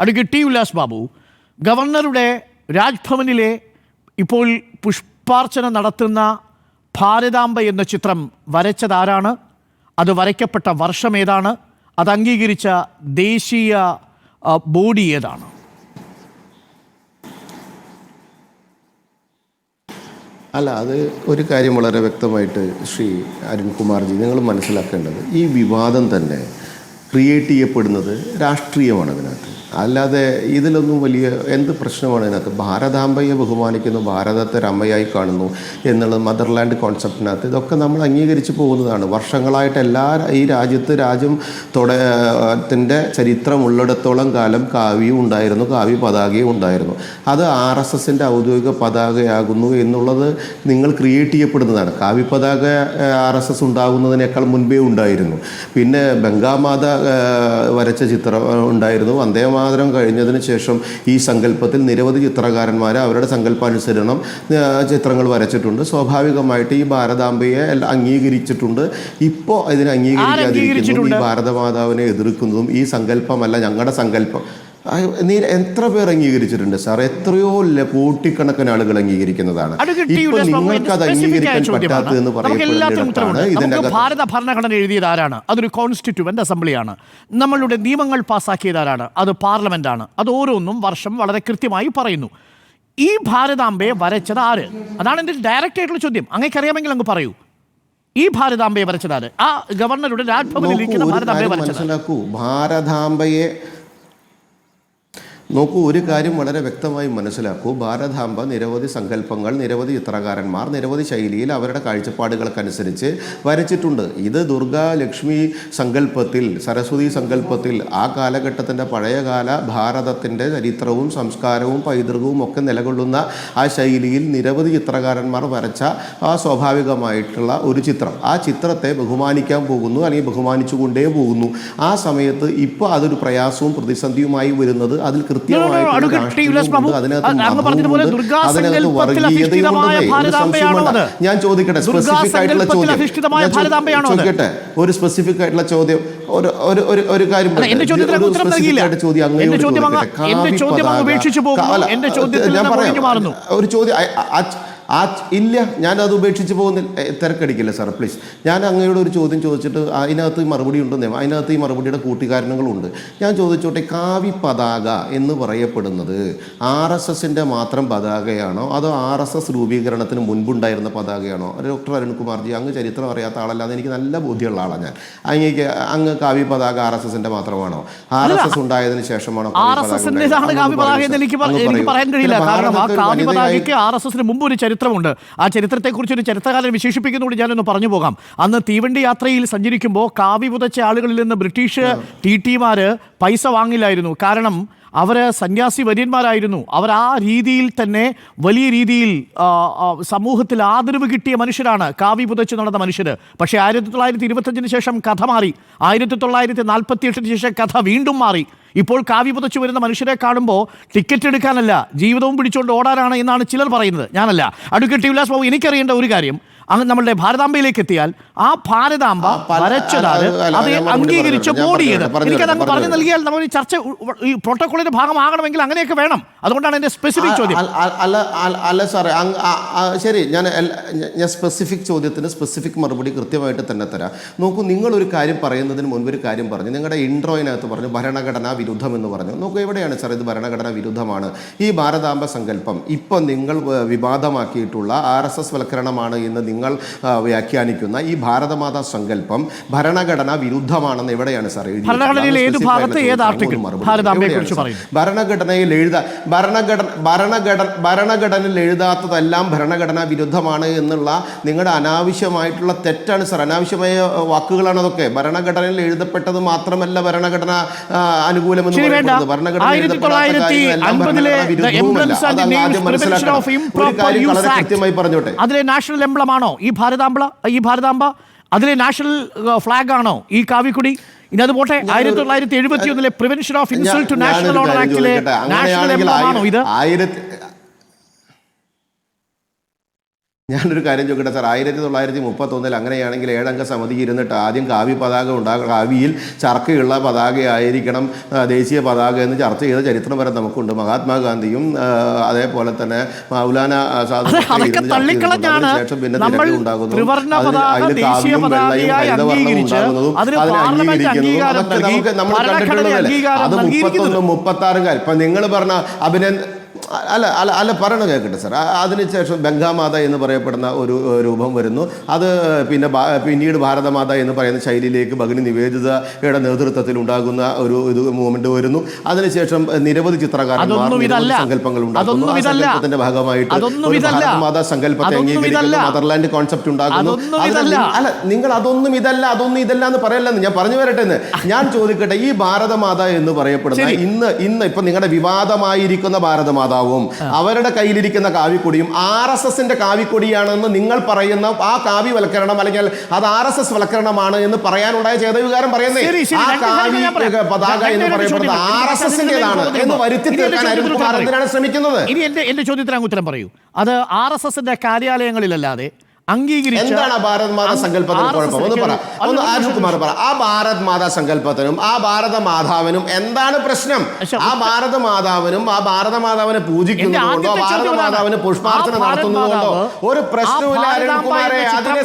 Advocate T Ullas Babu. ഗവർണറുടെ രാജ്ഭവനിലെ ഇപ്പോൾ പുഷ്പാർച്ചന നടത്തുന്ന ഭാരതാംബ എന്ന ചിത്രം വരച്ചതാരാണ്? അത് വരയ്ക്കപ്പെട്ട വർഷം ഏതാണ്? അത് അംഗീകരിച്ച ദേശീയ ബോഡി ഏതാണ്? അല്ല അത് ഒരു കാര്യം വളരെ വ്യക്തമായിട്ട് ശ്രീ അരുൺകുമാർജി നിങ്ങൾ മനസ്സിലാക്കേണ്ടത് ഈ വിവാദം തന്നെ ക്രിയേറ്റ് ചെയ്യപ്പെടുന്നത് രാഷ്ട്രീയമാണ് അതിനകത്ത്. അല്ലാതെ ഇതിലൊന്നും വലിയ എന്ത് പ്രശ്നമാണ് ഇതിനകത്ത് ഭാരതാംബയെ ബഹുമാനിക്കുന്നു ഭാരതത്തെ രമ്മയായി കാണുന്നു എന്നുള്ള മദർലാൻഡ് കോൺസെപ്റ്റിനകത്ത്. ഇതൊക്കെ നമ്മൾ അംഗീകരിച്ച് പോകുന്നതാണ്. വർഷങ്ങളായിട്ട് എല്ലാ ഈ രാജ്യത്ത് രാജ്യം ത്തിന്റെ ചരിത്രം ഉള്ളിടത്തോളം കാലം കാവ്യവും ഉണ്ടായിരുന്നു കാവ്യ പതാകയും ഉണ്ടായിരുന്നു. അത് ആർ എസ് എസിന്റെ ഔദ്യോഗിക പതാകയാകുന്നു എന്നുള്ളത് നിങ്ങൾ ക്രിയേറ്റ് ചെയ്യപ്പെടുന്നതാണ്. കാവ്യ പതാക ആർ എസ് എസ് ഉണ്ടാകുന്നതിനേക്കാൾ മുൻപേ ഉണ്ടായിരുന്നു. പിന്നെ ബംഗാമാത വരച്ച ചിത്രം ഉണ്ടായിരുന്നു. വന്ദേമാതരം കഴിഞ്ഞതിന് ശേഷം ഈ സങ്കല്പത്തിൽ നിരവധി ചിത്രകാരന്മാർ അവരുടെ സങ്കല്പാനുസരണം ചിത്രങ്ങൾ വരച്ചിട്ടുണ്ട്. സ്വാഭാവികമായിട്ട് ഈ ഭാരതാംബയെ അംഗീകരിച്ചിട്ടുണ്ട്. ഇപ്പോൾ ഇതിനെ അംഗീകരിക്കാതിരിക്കുന്നതും ഈ? ഭാരതമാതാവിനെ എതിർക്കുന്നതും ഈ സങ്കല്പമല്ല ഞങ്ങളുടെ സങ്കല്പം. നീ എത്ര പേർ അംഗീകരിച്ചിട്ടുണ്ട് സാർ എത്രയോ കോട്ടിക്കണക്കിന് ആളുകൾ അംഗീകരിക്കുന്നതാണ്. ഇപ്പൊ നിങ്ങൾക്ക് അത് അംഗീകരിക്കാൻ. പറ്റാത്തതെന്ന് പറയപ്പെടുന്നിടത്താണ് ഇതിന്റെ ഭാരത ഭരണഘടന എഴുതിയത് ആരാണ്? അതൊരു കോൺസ്റ്റിറ്റ്യൂവന്റ് അസംബ്ലിയാണ് നമ്മളുടെ നിയമങ്ങൾ പാസ്സാക്കിയത് ആരാണ്? അത് പാർലമെന്റ് ആണ്. അത് ഓരോന്നും വർഷം വളരെ കൃത്യമായി പറയുന്നു. ഈ ഭാരതാംബയെ വരച്ചത് ആര്? അതാണ് എന്റെ ഡയറക്റ്റ് ആയിട്ടുള്ള ചോദ്യം. അങ്ങേക്ക് അറിയാമെങ്കിൽ അങ്ങ് പറയൂ. ഈ ഭാരതാംബയെ വരച്ചത് ആര്? ആ ഗവർണറുടെ രാജ്ഭവനിൽ ഇരിക്കുന്ന ഭാരതാംബയെ വരച്ചത് ഭാരതാംബയെ നോക്കൂ ഒരു കാര്യം വളരെ വ്യക്തമായി മനസ്സിലാക്കൂ. ഭാരതാംബ നിരവധി സങ്കല്പങ്ങൾ നിരവധി ചിത്രകാരന്മാർ നിരവധി ശൈലിയിൽ അവരുടെ കാഴ്ചപ്പാടുകൾക്കനുസരിച്ച് വരച്ചിട്ടുണ്ട്. ഇത് ദുർഗാ ലക്ഷ്മി സങ്കല്പത്തിൽ സരസ്വതി സങ്കല്പത്തിൽ ആ കാലഘട്ടത്തിന്റെ പഴയകാല ഭാരതത്തിന്റെ ചരിത്രവും സംസ്കാരവും പൈതൃകവും ഒക്കെ നിലകൊള്ളുന്ന ആ ശൈലിയിൽ നിരവധി ചിത്രകാരന്മാർ വരച്ച ആ സ്വാഭാവികമായിട്ടുള്ള ഒരു ചിത്രം. ആ ചിത്രത്തെ ബഹുമാനിക്കാൻ പോകുന്നു അല്ലെങ്കിൽ ബഹുമാനിച്ചുകൊണ്ടേ പോകുന്നു. ആ സമയത്ത് ഇപ്പോൾ അതൊരു പ്രയാസവും പ്രതിസന്ധിയുമായി വരുന്നത് അതിൽ കൃത്യമായിട്ടുള്ള ഞാൻ ചോദിക്കട്ടെ സ്പെസിഫിക് ആയിട്ടുള്ള ചോദ്യം? ചോദിക്കട്ടെ ഒരു സ്പെസിഫിക് ആയിട്ടുള്ള ചോദ്യം. ഒരു ഒരു ഒരു കാര്യം ചോദ്യം ഞാൻ പറയാം. ഒരു ചോദ്യം ആ- ഇല്ല ഞാനത് ഉപേക്ഷിച്ച് പോകുന്നില്ല. തിരക്കടിക്കില്ല സാർ പ്ലീസ്. ഞാൻ അങ്ങയോട് ഒരു ചോദ്യം ചോദിച്ചിട്ട് അതിനകത്ത് ഈ മറുപടി ഉണ്ടെന്നേ അതിനകത്ത് ഈ മറുപടിയുടെ കൂട്ടുകാരണങ്ങളുണ്ട് ഞാൻ ചോദിച്ചോട്ടെ കാവി പതാക എന്ന് പറയപ്പെടുന്നത് ആർ എസ് എസിന്റെ മാത്രം പതാകയാണോ? അതോ ആർ എസ് എസ് രൂപീകരണത്തിന് മുൻപുണ്ടായിരുന്ന പതാകയാണോ? ഡോക്ടർ അരുൺകുമാർജി അങ്ങ് ചരിത്രം അറിയാത്ത ആളല്ലാതെ എനിക്ക് നല്ല ബോധ്യമുള്ള ആളാണ് ഞാൻ. അങ്ങേക്ക് അങ്ങ് കാവി പതാക ആർ എസ് എസിന്റെ മാത്രമാണോ? ആർ എസ് എസ് ഉണ്ടായതിനു ശേഷമാണോ കാവി ആർ പതാക എനിക്ക് പറ- എനിക്ക് പറയൂ. പറയാൻ കഴിയില്ല കാരണം ആ കാവി പതാകയ്ക്ക് ആർ എസ് എസിന് മുമ്പ് ഒരു ചരിത്രമുണ്ട്. ആ ചരിത്രത്തെക്കുറിച്ച് ഒരു ചരിത്രകാരൻ വിശേഷിപ്പിക്കുന്നതുകൊണ്ട് ഞാനൊന്ന് പറഞ്ഞു പോകാം. അന്ന് തീവണ്ടി യാത്രയിൽ സഞ്ചരിക്കുമ്പോൾ കാവി പുതച്ച ആളുകളിൽ നിന്ന് ബ്രിട്ടീഷ് ടി ടിമാർ പൈസ വാങ്ങില്ലായിരുന്നു. കാരണം അവർ സന്യാസി വര്യന്മാരായിരുന്നു. അവർ ആ രീതിയിൽ തന്നെ വലിയ രീതിയിൽ സമൂഹത്തിൽ ആദരവ് കിട്ടിയ മനുഷ്യരാണ് കാവി പുതച്ച് നടന്ന മനുഷ്യർ പക്ഷേ ആയിരത്തി തൊള്ളായിരത്തി ഇരുപത്തഞ്ചിന് ശേഷം കഥ മാറി. ആയിരത്തി തൊള്ളായിരത്തി നാൽപ്പത്തി എട്ടിന് ശേഷം കഥ വീണ്ടും മാറി. ഇപ്പോൾ കാവ്യ പുതച്ചു വരുന്ന മനുഷ്യരെ കാണുമ്പോൾ ടിക്കറ്റ് എടുക്കാനല്ല ജീവിതവും പിടിച്ചുകൊണ്ട് ഓടാനാണ് എന്നാണ് ചിലർ പറയുന്നത്. ഞാനല്ല. അഡ്വക്കേറ്റ് വിലാസ് ബാബു എനിക്കറിയേണ്ട ഒരു കാര്യം. അങ്ങ് നമ്മളുടെ ഭാരതാംബയിലേക്ക് എത്തിയാൽ ആ ഭാരതാംബ വരച്ചതാണ് അത് അംഗീകരിച്ച ബോഡി ഏത് എനിക്കത് അങ്ങ് പറഞ്ഞു. നൽകിയാൽ നമ്മൾ ഈ ചർച്ച ഈ പ്രോട്ടോകോളിന്റെ ഭാഗമാകണമെങ്കിൽ അങ്ങനെയൊക്കെ വേണം. അതുകൊണ്ടാണ് എന്റെ സ്പെസിഫിക് ചോദ്യം. അല്ല സാറേ ശരി ഞാൻ ഞാൻ സ്പെസിഫിക് ചോദ്യത്തിന് സ്പെസിഫിക് മറുപടി കൃത്യമായിട്ട് തന്നെ തരാം. നോക്കൂ നിങ്ങൾ ഒരു കാര്യം പറയുന്നതിന് മുൻപ് ഒരു കാര്യം പറഞ്ഞു. നിങ്ങളുടെ ഇൻട്രോയിനകത്ത് പറഞ്ഞു ഭരണഘടനാ വിരുദ്ധം എന്ന് പറഞ്ഞു. നോക്കൂ എവിടെയാണ് സാർ ഇത് ഭരണഘടനാ വിരുദ്ധമാണ്? ഈ ഭാരതാംബ സങ്കല്പം ഇപ്പം നിങ്ങൾ വിവാദമാക്കിയിട്ടുള്ള ആർ എസ് എസ് വൽക്കരണമാണ് എന്ന് നിങ്ങൾ വ്യാഖ്യാനിക്കുന്ന ഈ ഭാരതമാതാ സങ്കല്പം ഭരണഘടന വിരുദ്ധമാണെന്ന് എവിടെയാണ് സാർ? ഭരണഘടനയിൽ എഴുതാ ഭരണഘടന ഭരണഘടന ഭരണഘടനയിൽ എഴുതാത്തതെല്ലാം ഭരണഘടന വിരുദ്ധമാണ് എന്നുള്ള നിങ്ങളുടെ അനാവശ്യമായിട്ടുള്ള തെറ്റാണ് സാർ അനാവശ്യമായ വാക്കുകളാണ് അതൊക്കെ. ഭരണഘടനയിൽ എഴുതപ്പെട്ടത് മാത്രമല്ല ഭരണഘടന അനുകൂലമെന്ന് പറയുന്നത് ഭരണഘടന എഴുതപ്പെടാത്ത തൊള്ളായിരത്തി കാര്യങ്ങളെല്ലാം അൻപതിലെ ഭരണഘടനാ വിരുദ്ധവുമല്ല. അത് ആദ്യം മനസ്സിലാക്കണം. ഒരു കാര്യം വളരെ കൃത്യമായി പറഞ്ഞോട്ടെ. അതിലെ നാഷണൽ എംബ്ലമാണോ ഈ ഭാരതാംബ ഈ ഭാരതാംബ? അതിലെ നാഷണൽ ഫ്ലാഗ് ആണോ ഈ കാവിക്കുടി? ഇനി അത് പോട്ടെ ആയിരത്തി തൊള്ളായിരത്തി എഴുപത്തി ഒന്നിലെ prevention of insult to national കാര്യം ആക്ടിലെ? നാഷണൽ എംബ്ലമാണോ ഇത് ആയിരത്തി ഞാനൊരു കാര്യം ചോദിക്കട്ടെ സാർ? ആയിരത്തി തൊള്ളായിരത്തി മുപ്പത്തൊന്നിൽ അങ്ങനെയാണെങ്കിൽ ഏഴംഗ സമിതി ഇരുന്നിട്ട് ആദ്യം കാവ്യ പതാക ഉണ്ടാകും കാവ്യയിൽ ചർക്കയുള്ള പതാകയായിരിക്കണം ദേശീയ പതാക എന്ന് ചർച്ച ചെയ്ത ചരിത്രം വരെ നമുക്കുണ്ട്. മഹാത്മാഗാന്ധിയും അതേപോലെ തന്നെ മൗലാന ശേഷം പിന്നെ തിരക്ക് അതിന് കാവ്യവും വെള്ളയും പതാകയായി ഹരിതവർണവും ഉണ്ടാകുന്നതും അതിനെ പാർലമെന്റ് അംഗീകരിക്കുന്നതും അംഗീകാരം അതൊക്കെ നമുക്ക് നമ്മൾ ഭരണഘടന കണ്ടിട്ടുള്ളതല്ലേ അംഗീകാരം അത്. മുപ്പത്തൊന്ന് കാര്യം ഇപ്പം നിങ്ങൾ പറഞ്ഞ അഭിനന്ദ അല്ല അല്ല അല്ല പറയണ കേൾക്കട്ടെ സാർ അതിനുശേഷം ബംഗാമാത എന്ന് പറയപ്പെടുന്ന ഒരു രൂപം വരുന്നു. അത് പിന്നെ പിന്നീട് ഭാരതമാത എന്ന് പറയുന്ന ശൈലിയിലേക്ക് ഭഗിനി നിവേദിതയുടെ നേതൃത്വത്തിൽ ഉണ്ടാകുന്ന ഒരു ഇത് മൂവ്മെന്റ് വരുന്നു. അതിനുശേഷം നിരവധി ചിത്രകാരന്മാർ സങ്കല്പങ്ങൾ ഉണ്ടാക്കുന്നു. സങ്കല്പത്തിന്റെ ഭാഗമായിട്ട്. ഭാരതമാത സങ്കല്പത്തെ അംഗീകരിക്കുന്നു മദർലാൻഡ് കോൺസെപ്റ്റ് ഉണ്ടാകുന്നു അല്ല നിങ്ങൾ അതൊന്നും ഇതല്ല അതൊന്നും ഇതല്ല എന്ന് പറയല്ലെന്ന് ഞാൻ പറഞ്ഞു വരട്ടെ എന്ന്. ഞാൻ ചോദിക്കട്ടെ ഈ ഭാരതമാത എന്ന് പറയപ്പെടുന്ന. ഇന്ന് ഇന്ന് ഇപ്പൊ നിങ്ങളുടെ വിവാദമായിരിക്കുന്ന ഭാരതമാതാവും അവരുടെ കയ്യിലിരിക്കുന്ന കാവിക്കൊടിയും ആർ എസ് എസിന്റെ കാവിക്കൊടിയാണെന്ന് നിങ്ങൾ പറയുന്ന ആ കാവ്യവൽക്കരണം അല്ലെങ്കിൽ അത് ആർ എസ് എസ് വൽക്കരണമാണ് എന്ന് പറയാനുണ്ടായ ചേതവികാരം പറയുന്നേ. ആ കാവി. പതാക എന്ന് പറയപ്പെടുന്നത്. ആർ എസ് എസിന്റേതാണ് എന്ന് വരുത്തി തീർക്കാൻ അരുൺകുമാർ എന്തിനാണ് ശ്രമിക്കുന്നത്. ഇനി എന്റെ എന്റെ ചോദ്യത്തിന് അങ്ങ് ഉത്തരം പറയൂ. അത് ആർ എസ് എസിന്റെ കാര്യാലയങ്ങളിലല്ലാതെ അംഗീകരിച്ച എന്താണ് ഭാരത് മാതാ സങ്കല്പത്തിന് കുഴപ്പം? ഒന്ന് പറ. ഒന്ന് കുമാർ പറ. ആ ഭാരത് മാതാ സങ്കല്പത്തിനും ആ ഭാരത മാതാവിനും എന്താണ് പ്രശ്നം? ആ ഭാരത മാതാവിനും ആ ഭാരത മാതാവിനെ പൂജിക്കുന്നതുകൊണ്ടോ ഭാരത മാതാവിന് പുഷ്പാർച്ചന നടത്തുന്നതുകൊണ്ടോ? ഒരു പ്രശ്നവുമില്ല ആ അരുൺ ഭാരതാംബ കുമാരെ എന്ന അതിനെ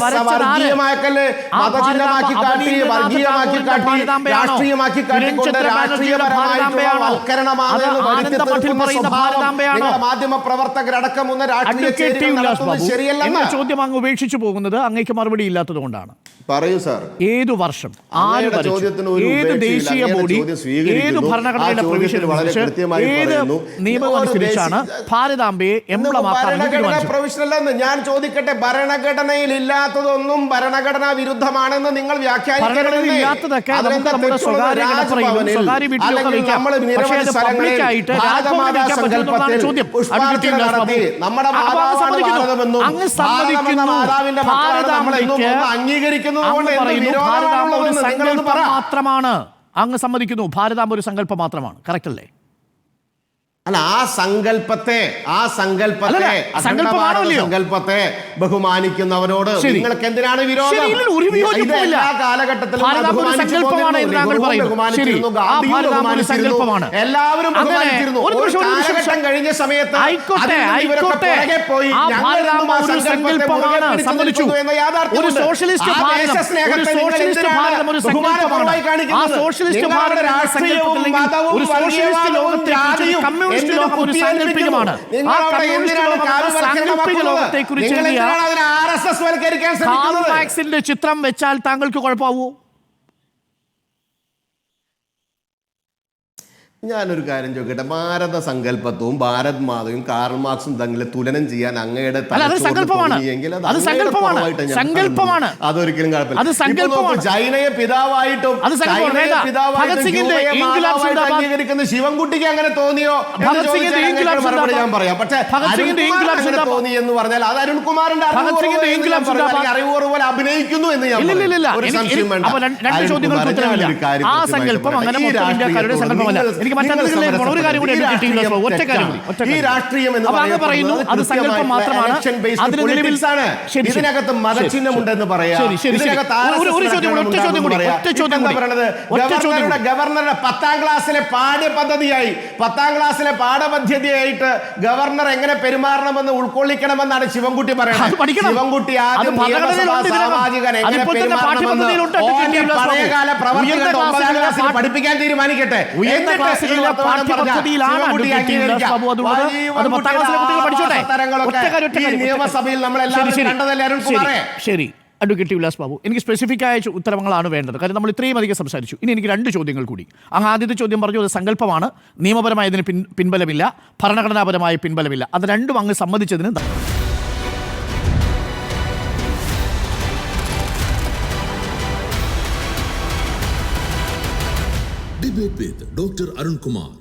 മതചിഹ്നമാക്കി കാട്ടി വർഗീയമാക്കി കാട്ടി ഭാരതാംബയാണോ? രാഷ്ട്രീയമാക്കി കാട്ടിക്കൊണ്ട് കിരൺ ചന്ദ്ര ബാനർജിയുടെ രാഷ്ട്രീയപരമായിട്ടുള്ള ഭാരതാംബയാണോ? വൽക്കരണമാണ് വരുത്തി തീർക്കുന്ന സ്വഭാവം. മാധ്യമ രാഷ്ട്രീയ ശരിയല്ലെന്ന് ചോദ്യം അങ്ങ് ഉപേക്ഷിച്ചു പോകുന്നത് അങ്ങേക്ക് മറുപടി ഇല്ലാത്തതുകൊണ്ടാണ് പറയൂ സാർ. ഏതു വർഷം? ആര് ചോദ്യത്തിന് ഒരു ഏത് ദേശീയ ബോഡി. ഏത് ഭരണഘടനയുടെ പ്രവിശ്യ പ്രൊവിഷൻ ഏത്. നിയമം അനുസരിച്ചാണ് ഭാരതാംബയെ എംബ്ലമാക്കാൻ ഞാൻ ചോദിക്കട്ടെ. ഭരണഘടനയിൽ ഇല്ലാത്തതൊന്നും ഭരണഘടനാ വിരുദ്ധമാണെന്ന് നിങ്ങൾ നമ്മുടെ സ്വകാര്യ കിടപ്പറയിലും സ്വകാര്യ വീട്ടിലൊക്കെ വയ്ക്കാം. പക്ഷേ അത് ചോദ്യം. നമ്മുടെ അങ്ങ് സമ്മതിക്കുന്നു. ഭാരതാംബയ്ക്ക് മാത്രമാണ് അങ്ങ് സമ്മതിക്കുന്നു ഭാരതാംബ ഒരു സങ്കല്പം മാത്രമാണ് കറക്റ്റ് അല്ലേ? അല്ല ആ സങ്കല്പത്തെ ആ സങ്കല്പത്തെ? സങ്കല്പത്തെ ബഹുമാനിക്കുന്നവരോട് നിങ്ങൾക്ക് എന്തിനാണ് വിരോധം. എല്ലാ കാലഘട്ടത്തിലും. എല്ലാവരും ബഹുമാനിച്ചിരുന്നു. ഒരു. കാലഘട്ടം കഴിഞ്ഞ സമയത്ത് പോയി ഒരു സോഷ്യലിസ്റ്റ് ഭാരതം ഒരു സോഷ്യലിസ്റ്റ് ലോകത്തെ കമ്മ്യൂണിസ്റ്റ് ലോകം ഒരു സാങ്കല്പികമാണ്. ആ കമ്മ്യൂണിസ്റ്റ് സാങ്കല്പിക കാൾ മാക്സിന്റെ ചിത്രം വെച്ചാൽ താങ്കൾക്ക് കുഴപ്പമാവൂ. ഞാനൊരു കാര്യം ചോദിക്കട്ടെ ഭാരത സങ്കല്പത്വവും ഭാരത് മാതയും കാർൾ മാർക്സും തമ്മിൽ തുലനം ചെയ്യാൻ അങ്ങയുടെ. അതൊരിക്കലും. ചൈനയെ പിതാവായിട്ടും അംഗീകരിക്കുന്ന ശിവൻകുട്ടിക്ക് അങ്ങനെ തോന്നിയോ മറുപടി ഞാൻ. പറയാം പക്ഷേ തോന്നി എന്ന് പറഞ്ഞാൽ അത് അരുൺകുമാറിന്റെ ഭഗത് അറിവ് സിംഗിന്റെ കുറവ് എന്ന് ഇൻക്വിലാബ് ഞാൻ പറയും. സിന്ദാബാദ്. അല്ലെങ്കിൽ അറിവ് കുറവ് പോലെ അഭിനയിക്കുന്നു എന്ന് ഞാൻ. ഒരു സംശയം വേണ്ട ആ സങ്കല്പം അങ്ങനെ എനിക്ക് ഒരു കാര്യം കൂടി ഒറ്റ കാര്യം ഈ രാഷ്ട്രീയം എന്ന് പറയുന്നു അത് സങ്കല്പം മാത്രമാണ്. അതിന് നിലവിൽ. ഇതിനകത്ത് മതചിഹ്നമുണ്ടെന്ന് പറയാം. ഗവർണറുടെ പത്താം ക്ലാസ്സിലെ പാഠ്യപദ്ധതിയായി പത്താം ക്ലാസ്സിലെ പാഠപദ്ധതിയായിട്ട് ഗവർണർ എങ്ങനെ പെരുമാറണമെന്ന് ഉൾക്കൊള്ളിക്കണമെന്നാണ് ശിവൻകുട്ടി പറയുന്നത്. ശിവൻകുട്ടി ആദ്യം സാമാജികൻ എങ്ങനെ പെരുമാറണമെന്ന്. പഴയകാല ഒമ്പതാം ക്ലാസ്സിൽ പഠിപ്പിക്കാൻ തീരുമാനിക്കട്ടെ. എന്നിട്ട് ക്ലാസ്സുകളിലെ പാഠ്യപദ്ധതിയിലാണ് അത് പത്താം ക്ലാസ്സിലെ കുട്ടികൾ പഠിച്ചോട്ടെ. നിയമസഭയിൽ. കണ്ടതല്ലേ? ശരി, അഡ്വക്കേറ്റ് വിലാസ് ബാബു എനിക്ക് സ്പെസിഫിക് ആയ ഉത്തരവങ്ങളാണ് ഉത്തരങ്ങളാണ് വേണ്ടത്. കാര്യം നമ്മൾ ഇത്രയും അധികം സംസാരിച്ചു. ഇനി എനിക്ക് രണ്ട് ചോദ്യങ്ങൾ കൂടി. അങ്ങ് ആദ്യത്തെ ചോദ്യം പറഞ്ഞു അത് സങ്കല്പമാണ്. നിയമപരമായതിന് പിൻ പിൻബലമില്ല. ഭരണഘടനാപരമായ പിൻബലമില്ല. അത് രണ്ടും അങ്ങ് സമ്മതിച്ചതിന് ஐபிபித் டாக்டர் அருண்குமார்